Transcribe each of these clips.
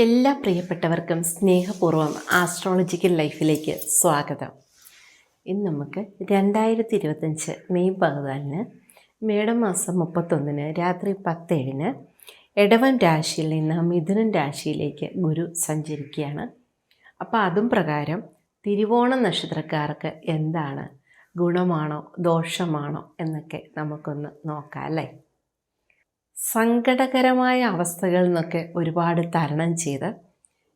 എല്ലാ പ്രിയപ്പെട്ടവർക്കും സ്നേഹപൂർവം ആസ്ട്രോളജിക്കൽ ലൈഫിലേക്ക് സ്വാഗതം. ഇന്ന് നമുക്ക് രണ്ടായിരത്തി ഇരുപത്തഞ്ച് മെയ് പതിനാലിന് മേടമാസം മുപ്പത്തൊന്നിന് രാത്രി പത്തേഴിന് എടവൻ രാശിയിൽ നിന്ന് മിഥുനൻ രാശിയിലേക്ക് ഗുരു സഞ്ചരിക്കുകയാണ്. അപ്പോൾ അതും പ്രകാരം തിരുവോണ നക്ഷത്രക്കാർക്ക് എന്താണ് ഗുണമാണോ ദോഷമാണോ എന്നൊക്കെ നമുക്കൊന്ന് നോക്കാം അല്ലേ? സങ്കടകരമായ അവസ്ഥകളിൽ നിന്നൊക്കെ ഒരുപാട് തരണം ചെയ്ത്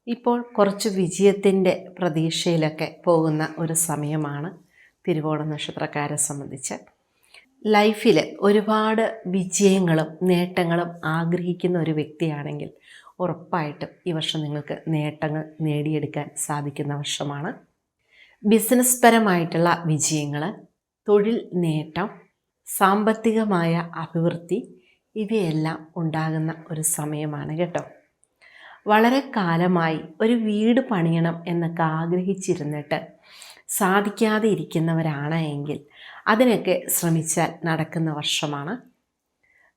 ഇപ്പോൾ കുറച്ച് വിജയത്തിന്റെ പ്രതീക്ഷയിലൊക്കെ പോകുന്ന ഒരു സമയമാണ് തിരുവോണ നക്ഷത്രക്കാരെ സംബന്ധിച്ച്. ലൈഫിൽ ഒരുപാട് വിജയങ്ങളും നേട്ടങ്ങളും ആഗ്രഹിക്കുന്ന ഒരു വ്യക്തിയാണെങ്കിൽ ഉറപ്പായിട്ടും ഈ വർഷം നിങ്ങൾക്ക് നേട്ടങ്ങൾ നേടിയെടുക്കാൻ സാധിക്കുന്ന വർഷമാണ്. ബിസിനസ് പരമായിട്ടുള്ള വിജയങ്ങൾ തൊഴിൽ നേട്ടം സാമ്പത്തികമായ അഭിവൃദ്ധി ഇവയെല്ലാം ഉണ്ടാകുന്ന ഒരു സമയമാണ് കേട്ടോ. വളരെ കാലമായി ഒരു വീട് പണിയണം എന്നൊക്കെ ആഗ്രഹിച്ചിരുന്നിട്ട് സാധിക്കാതെ ഇരിക്കുന്നവരാണ് എങ്കിൽ അതിനൊക്കെ ശ്രമിച്ചാൽ നടക്കുന്ന വർഷമാണ്.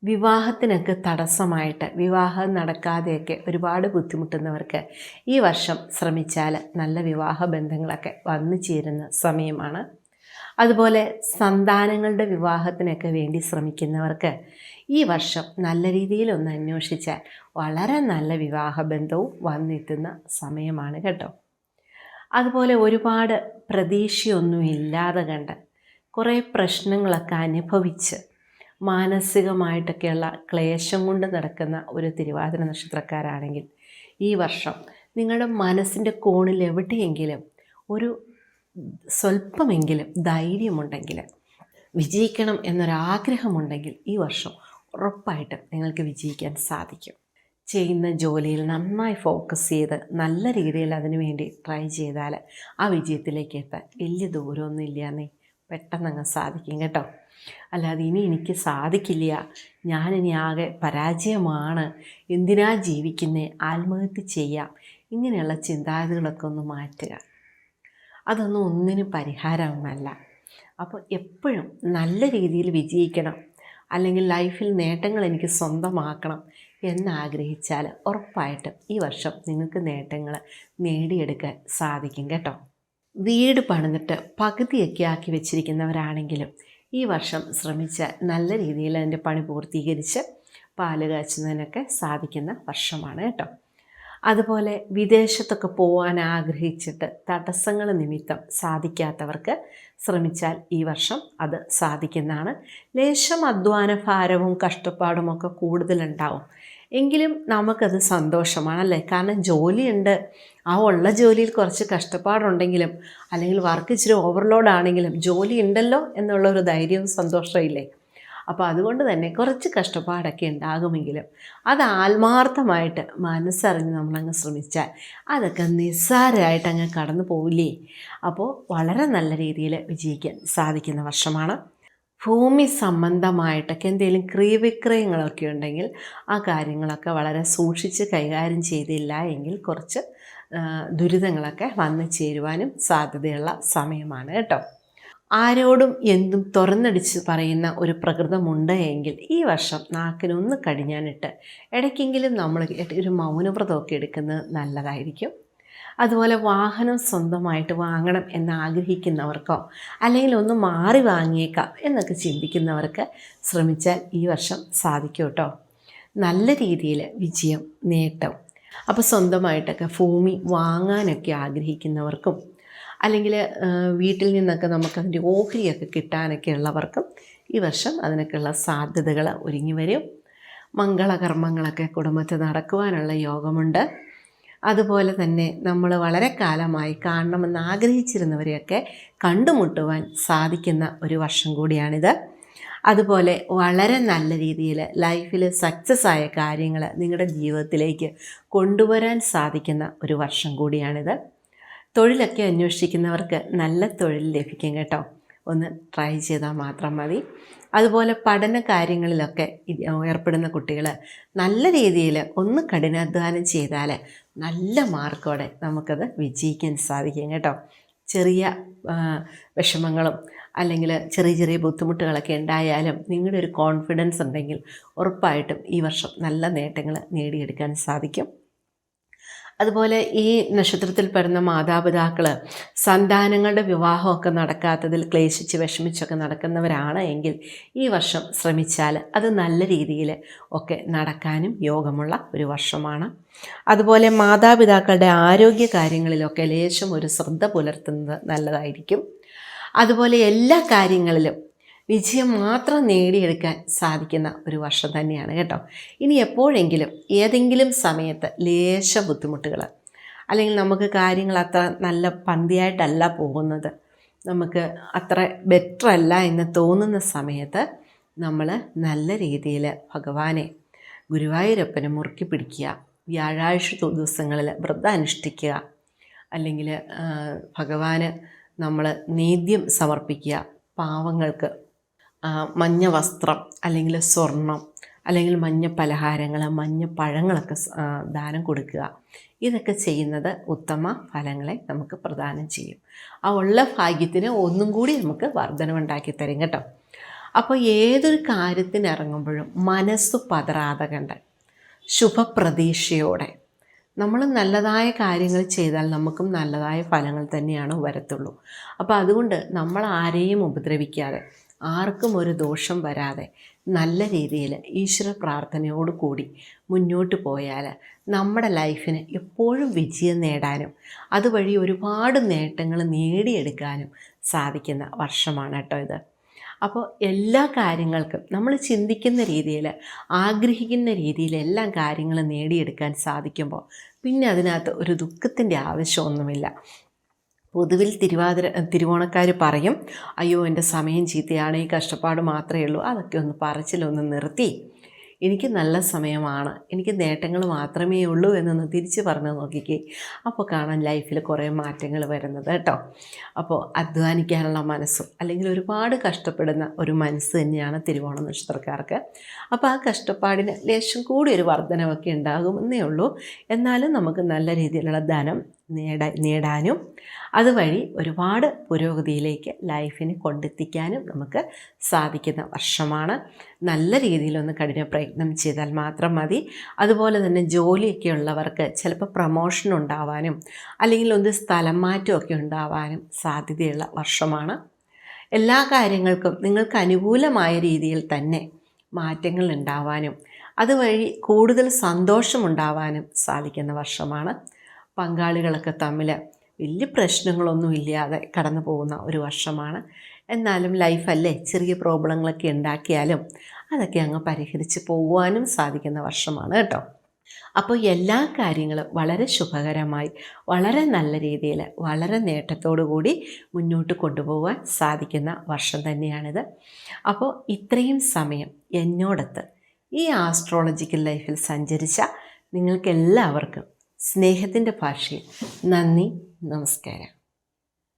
വിവാഹത്തിനൊക്കെ തടസ്സമായിട്ട് വിവാഹം നടക്കാതെയൊക്കെ ഒരുപാട് ബുദ്ധിമുട്ടുന്നവർക്ക് ഈ വർഷം ശ്രമിച്ചാൽ നല്ല വിവാഹ ബന്ധങ്ങളൊക്കെ വന്നു ചേരുന്ന സമയമാണ്. അതുപോലെ സന്താനങ്ങളുടെ വിവാഹത്തിനൊക്കെ വേണ്ടി ശ്രമിക്കുന്നവർക്ക് ഈ വർഷം നല്ല രീതിയിൽ ഒന്ന് അന്വേഷിച്ചാൽ വളരെ നല്ല വിവാഹബന്ധവും വന്നെത്തുന്ന സമയമാണ് കേട്ടോ. അതുപോലെ ഒരുപാട് പ്രതീക്ഷയൊന്നും ഇല്ലാതെ കണ്ട് കുറേ പ്രശ്നങ്ങളൊക്കെ അനുഭവിച്ച് മാനസികമായിട്ടൊക്കെയുള്ള ക്ലേശം കൊണ്ട് നടക്കുന്ന ഒരു തിരുവാതിര നക്ഷത്രക്കാരാണെങ്കിൽ ഈ വർഷം നിങ്ങളുടെ മനസ്സിന്റെ കോണിൽ എവിടെയെങ്കിലും ഒരു സ്വല്പമെങ്കിലും ധൈര്യമുണ്ടെങ്കിൽ വിജയിക്കണം എന്നൊരാഗ്രഹമുണ്ടെങ്കിൽ ഈ വർഷം ഉറപ്പായിട്ടും നിങ്ങൾക്ക് വിജയിക്കാൻ സാധിക്കും. ചെയ്യുന്ന ജോലിയിൽ നന്നായി ഫോക്കസ് ചെയ്ത് നല്ല രീതിയിൽ അതിനു വേണ്ടി ട്രൈ ചെയ്താൽ ആ വിജയത്തിലേക്ക് എത്താൻ വലിയ ദൂരമൊന്നും ഇല്ലയെന്നേ പെട്ടെന്ന് അങ്ങ് സാധിക്കും കേട്ടോ. അല്ലാതെ ഇനി എനിക്ക് സാധിക്കില്ല. ഞാനിനി ആകെ പരാജയമാണ്. എന്തിനാ ജീവിക്കുന്നേ? ആത്മഹത്യ ചെയ്യാം. ഇങ്ങനെയുള്ള ചിന്താഗതികളൊക്കെ ഒന്ന് മാറ്റുക. അതൊന്നും ഒന്നിനും പരിഹാരമല്ല അപ്പോൾ എപ്പോഴും നല്ല രീതിയിൽ വിജയിക്കണം. അല്ലെങ്കിൽ ലൈഫിൽ നേട്ടങ്ങൾ എനിക്ക് സ്വന്തമാക്കണം എന്നാഗ്രഹിച്ചാൽ ഉറപ്പായിട്ടും ഈ വർഷം നിങ്ങൾക്ക് നേട്ടങ്ങൾ നേടിയെടുക്കാൻ സാധിക്കും കേട്ടോ. വീട് പണിതിട്ട് പകുതിയൊക്കെ ആക്കി വെച്ചിരിക്കുന്നവരാണെങ്കിലും ഈ വർഷം ശ്രമിച്ച നല്ല രീതിയിൽ അതിന്റെ പണി പൂർത്തീകരിച്ച് പാൽ കാച്ചുന്നതിനൊക്കെ സാധിക്കുന്ന വർഷമാണ് കേട്ടോ. അതുപോലെ വിദേശത്തൊക്കെ പോകാൻ ആഗ്രഹിച്ചിട്ട് തടസ്സങ്ങൾ നിമിത്തം സാധിക്കാത്തവർക്ക് ശ്രമിച്ചാൽ ഈ വർഷം അത് സാധിക്കുന്നതാണ്. ലേശം അധ്വാന ഭാരവും കഷ്ടപ്പാടുമൊക്കെ കൂടുതലുണ്ടാവും. എങ്കിലും നമുക്കത് സന്തോഷമാണല്ലേ കാരണം ജോലിയുണ്ട്. ആ ഉള്ള ജോലിയിൽ കുറച്ച് കഷ്ടപ്പാടുണ്ടെങ്കിലും അല്ലെങ്കിൽ വർക്ക് ഇച്ചിരി ഓവർലോഡ് ആണെങ്കിലും ജോലി ഉണ്ടല്ലോ എന്നുള്ളൊരു ധൈര്യവും സന്തോഷമില്ലേ അപ്പോൾ അതുകൊണ്ട് തന്നെ കുറച്ച് കഷ്ടപ്പാടൊക്കെ ഉണ്ടാകുമെങ്കിലും അത് ആത്മാർത്ഥമായിട്ട് മനസ്സറിഞ്ഞ് നമ്മളങ്ങ് ശ്രമിച്ചാൽ അതൊക്കെ നിസ്സാരമായിട്ട് അങ്ങ് കടന്നു പോവില്ലേ? അപ്പോൾ വളരെ നല്ല രീതിയിൽ വിജയിക്കാൻ സാധിക്കുന്ന വർഷമാണ്. ഭൂമി സംബന്ധമായിട്ടൊക്കെ എന്തെങ്കിലും ക്രിയവിക്രയങ്ങളൊക്കെ ഉണ്ടെങ്കിൽ ആ കാര്യങ്ങളൊക്കെ വളരെ സൂക്ഷിച്ച് കൈകാര്യം ചെയ്തില്ല എങ്കിൽ കുറച്ച് ദുരിതങ്ങളൊക്കെ വന്നു ചേരുവാനും സാധ്യതയുള്ള സമയമാണ് കേട്ടോ. ആരോടും എന്തും തുറന്നടിച്ച് പറയുന്ന ഒരു പ്രകൃതമുണ്ട് എങ്കിൽ ഈ വർഷം നാക്കിനൊന്ന് കടിഞ്ഞാനിട്ട് ഇടയ്ക്കെങ്കിലും നമ്മൾ ഒരു മൗനവ്രതമൊക്കെ എടുക്കുന്നത് നല്ലതായിരിക്കും. അതുപോലെ വാഹനം സ്വന്തമായിട്ട് വാങ്ങണം എന്ന് ആഗ്രഹിക്കുന്നവർക്കോ അല്ലെങ്കിൽ ഒന്ന് മാറി വാങ്ങിയേക്കാം എന്നൊക്കെ ചിന്തിക്കുന്നവർക്ക് ശ്രമിച്ചാൽ ഈ വർഷം സാധിക്കും കേട്ടോ. നല്ല രീതിയിൽ വിജയം നേട്ടം. അപ്പോൾ സ്വന്തമായിട്ടൊക്കെ ഭൂമി വാങ്ങാനൊക്കെ ആഗ്രഹിക്കുന്നവർക്കും അല്ലെങ്കിൽ വീട്ടിൽ നിന്നൊക്കെ നമുക്ക് അതിന്റെ ഓഹരിയൊക്കെ കിട്ടാനൊക്കെ ഉള്ളവർക്കും ഈ വർഷം അതിനൊക്കെയുള്ള സാധ്യതകൾ ഒരുങ്ങി വരും. മംഗളകർമ്മങ്ങളൊക്കെ കുടുംബത്തിൽ നടക്കുവാനുള്ള യോഗമുണ്ട്. അതുപോലെ തന്നെ നമ്മൾ വളരെ കാലമായി കാണണമെന്ന് ആഗ്രഹിച്ചിരുന്നവരെയൊക്കെ കണ്ടുമുട്ടുവാൻ സാധിക്കുന്ന ഒരു വർഷം കൂടിയാണിത്. അതുപോലെ വളരെ നല്ല രീതിയിൽ ലൈഫിൽ സക്സസ് ആയ കാര്യങ്ങൾ നിങ്ങളുടെ ജീവിതത്തിലേക്ക് കൊണ്ടുവരാൻ സാധിക്കുന്ന ഒരു വർഷം കൂടിയാണിത്. തൊഴിലൊക്കെ അന്വേഷിക്കുന്നവർക്ക് നല്ല തൊഴിൽ ലഭിക്കും കേട്ടോ. ഒന്ന് ട്രൈ ചെയ്താൽ മാത്രം മതി. അതുപോലെ പഠന കാര്യങ്ങളിലൊക്കെ ഏർപ്പെടുന്ന കുട്ടികൾ നല്ല രീതിയിൽ ഒന്ന് കഠിനാധ്വാനം ചെയ്താൽ നല്ല മാർക്കോടെ നമുക്കത് വിജയിക്കാൻ സാധിക്കും കേട്ടോ. ചെറിയ വിഷമങ്ങളും അല്ലെങ്കിൽ ചെറിയ ചെറിയ ബുദ്ധിമുട്ടുകളൊക്കെ ഉണ്ടായാലും നിങ്ങളുടെ ഒരു കോൺഫിഡൻസ് ഉണ്ടെങ്കിൽ ഉറപ്പായിട്ടും ഈ വർഷം നല്ല നേട്ടങ്ങൾ നേടിയെടുക്കാൻ സാധിക്കും. അതുപോലെ ഈ നക്ഷത്രത്തിൽ പെടുന്ന മാതാപിതാക്കൾ സന്താനങ്ങളുടെ വിവാഹമൊക്കെ നടക്കാത്തതിൽ ക്ലേശിച്ച് വിഷമിച്ചൊക്കെ നടക്കുന്നവരാണ് എങ്കിൽ ഈ വർഷം ശ്രമിച്ചാൽ അത് നല്ല രീതിയിൽ ഒക്കെ നടക്കാനും യോഗമുള്ള ഒരു വർഷമാണ്. അതുപോലെ മാതാപിതാക്കളുടെ ആരോഗ്യ കാര്യങ്ങളിലൊക്കെ ലേശം ഒരു ശ്രദ്ധ പുലർത്തുന്നത് നല്ലതായിരിക്കും. അതുപോലെ എല്ലാ കാര്യങ്ങളിലും വിജയം മാത്രം നേടിയെടുക്കാൻ സാധിക്കുന്ന ഒരു വർഷം തന്നെയാണ് കേട്ടോ. ഇനി എപ്പോഴെങ്കിലും ഏതെങ്കിലും സമയത്ത് ലേശ ബുദ്ധിമുട്ടുകൾ അല്ലെങ്കിൽ നമുക്ക് കാര്യങ്ങൾ അത്ര നല്ല പന്തിയായിട്ടല്ല പോകുന്നത് നമുക്ക് അത്ര ബെറ്റർ അല്ല എന്ന് തോന്നുന്ന സമയത്ത് നമ്മൾ നല്ല രീതിയിൽ ഭഗവാനെ ഗുരുവായൂരപ്പനെ മുറുക്കി പിടിക്കുക വ്യാഴാഴ്ച ദിവസങ്ങളിൽ വ്രതം അനുഷ്ഠിക്കുക അല്ലെങ്കിൽ ഭഗവാന് നമ്മൾ നീദ്യം സമർപ്പിക്കുക പാവങ്ങൾക്ക് മഞ്ഞ വസ്ത്രം അല്ലെങ്കിൽ സ്വർണം അല്ലെങ്കിൽ മഞ്ഞ പലഹാരങ്ങൾ മഞ്ഞ പഴങ്ങളൊക്കെ ദാനം കൊടുക്കുക. ഇതൊക്കെ ചെയ്യുന്നത് ഉത്തമ ഫലങ്ങളെ നമുക്ക് പ്രദാനം ചെയ്യും. ആ ഉള്ള ഭാഗ്യത്തിന് ഒന്നും കൂടി നമുക്ക് വർധനമുണ്ടാക്കി തരും കേട്ടോ. അപ്പോൾ ഏതൊരു കാര്യത്തിന് ഇറങ്ങുമ്പോഴും മനസ്സ് പതറാതെ കണ്ട് ശുഭപ്രതീക്ഷയോടെ നമ്മൾ നല്ലതായ കാര്യങ്ങൾ ചെയ്താൽ നമുക്കും നല്ലതായ ഫലങ്ങൾ തന്നെയാണ് വരത്തുള്ളൂ. അപ്പോൾ അതുകൊണ്ട് നമ്മൾ ആരെയും ഉപദ്രവിക്കാതെ ആർക്കും ഒരു ദോഷം വരാതെ നല്ല രീതിയിൽ ഈശ്വര പ്രാർത്ഥനയോട് കൂടി മുന്നോട്ട് പോയാൽ നമ്മുടെ ലൈഫിന് എപ്പോഴും വിജയം നേടാനും അതുവഴി ഒരുപാട് നേട്ടങ്ങൾ നേടിയെടുക്കാനും സാധിക്കുന്ന വർഷമാണ് കേട്ടോ ഇത്. അപ്പോൾ എല്ലാ കാര്യങ്ങൾക്കും നമ്മൾ ചിന്തിക്കുന്ന രീതിയിൽ ആഗ്രഹിക്കുന്ന രീതിയിൽ എല്ലാ കാര്യങ്ങളും നേടിയെടുക്കാൻ സാധിക്കുമ്പോൾ പിന്നെ അതിനകത്ത് ഒരു ദുഃഖത്തിന്റെ ആവശ്യമൊന്നുമില്ല. പൊതുവിൽ തിരുവാതിര തിരുവോണക്കാർ പറയും അയ്യോ എന്റെ സമയം ചീത്തയാണ് ഈ കഷ്ടപ്പാട് മാത്രമേ ഉള്ളൂ. അതൊക്കെ ഒന്ന് പറച്ചിലൊന്ന് നിർത്തി. എനിക്ക് നല്ല സമയമാണ് എനിക്ക് നേട്ടങ്ങൾ മാത്രമേ ഉള്ളൂ എന്നൊന്ന് തിരിച്ച് പറഞ്ഞു നോക്കിക്കേ. അപ്പോൾ കാണാൻ ലൈഫിൽ കുറേ മാറ്റങ്ങൾ വരുന്നത് കേട്ടോ. അപ്പോൾ അധ്വാനിക്കാനുള്ള മനസ്സും അല്ലെങ്കിൽ ഒരുപാട് കഷ്ടപ്പെടുന്ന ഒരു മനസ്സ് തന്നെയാണ് തിരുവോണ നക്ഷത്രക്കാർക്ക്. അപ്പോൾ ആ കഷ്ടപ്പാടിന് ലേശം കൂടി ഒരു വർധനവൊക്കെ ഉണ്ടാകുമെന്നേ ഉള്ളൂ. എന്നാലും നമുക്ക് നല്ല രീതിയിലുള്ള ധനം നേടാ നേടാനും അതുവഴി ഒരുപാട് പുരോഗതിയിലേക്ക് ലൈഫിനെ കൊണ്ടെത്തിക്കാനും നമുക്ക് സാധിക്കുന്ന വർഷമാണ്. നല്ല രീതിയിലൊന്ന് കഠിന പ്രയത്നം ചെയ്താൽ മാത്രം മതി. അതുപോലെ തന്നെ ജോലിയൊക്കെ ഉള്ളവർക്ക് ചിലപ്പോൾ പ്രമോഷൻ ഉണ്ടാവാനും അല്ലെങ്കിൽ ഒന്ന് സ്ഥലം മാറ്റമൊക്കെ ഉണ്ടാവാനും സാധ്യതയുള്ള വർഷമാണ്. എല്ലാ കാര്യങ്ങൾക്കും നിങ്ങൾക്ക് അനുകൂലമായ രീതിയിൽ തന്നെ മാറ്റങ്ങൾ ഉണ്ടാവാനും അതുവഴി കൂടുതൽ സന്തോഷമുണ്ടാവാനും സാധിക്കുന്ന വർഷമാണ്. പങ്കാളികളൊക്കെ തമ്മിൽ വലിയ പ്രശ്നങ്ങളൊന്നും ഇല്ലാതെ കടന്നു പോകുന്ന ഒരു വർഷമാണ്. എന്നാലും ലൈഫല്ലേ ചെറിയ പ്രോബ്ലങ്ങളൊക്കെ ഉണ്ടാക്കിയാലും അതൊക്കെ അങ്ങ് പരിഹരിച്ച് പോകുവാനും സാധിക്കുന്ന വർഷമാണ് കേട്ടോ. അപ്പോൾ എല്ലാ കാര്യങ്ങളും വളരെ ശുഭകരമായി വളരെ നല്ല രീതിയിൽ വളരെ നേട്ടത്തോടു കൂടി മുന്നോട്ട് കൊണ്ടുപോകാൻ സാധിക്കുന്ന വർഷം തന്നെയാണിത്. അപ്പോൾ ഇത്രയും സമയം എന്നോടൊത്ത് ഈ ആസ്ട്രോളജിക്കൽ ലൈഫിൽ സഞ്ചരിച്ച നിങ്ങൾക്കെല്ലാവർക്കും സ്നേഹത്തിന്റെ ഭാഷയിൽ. നന്ദി നമസ്കാരം.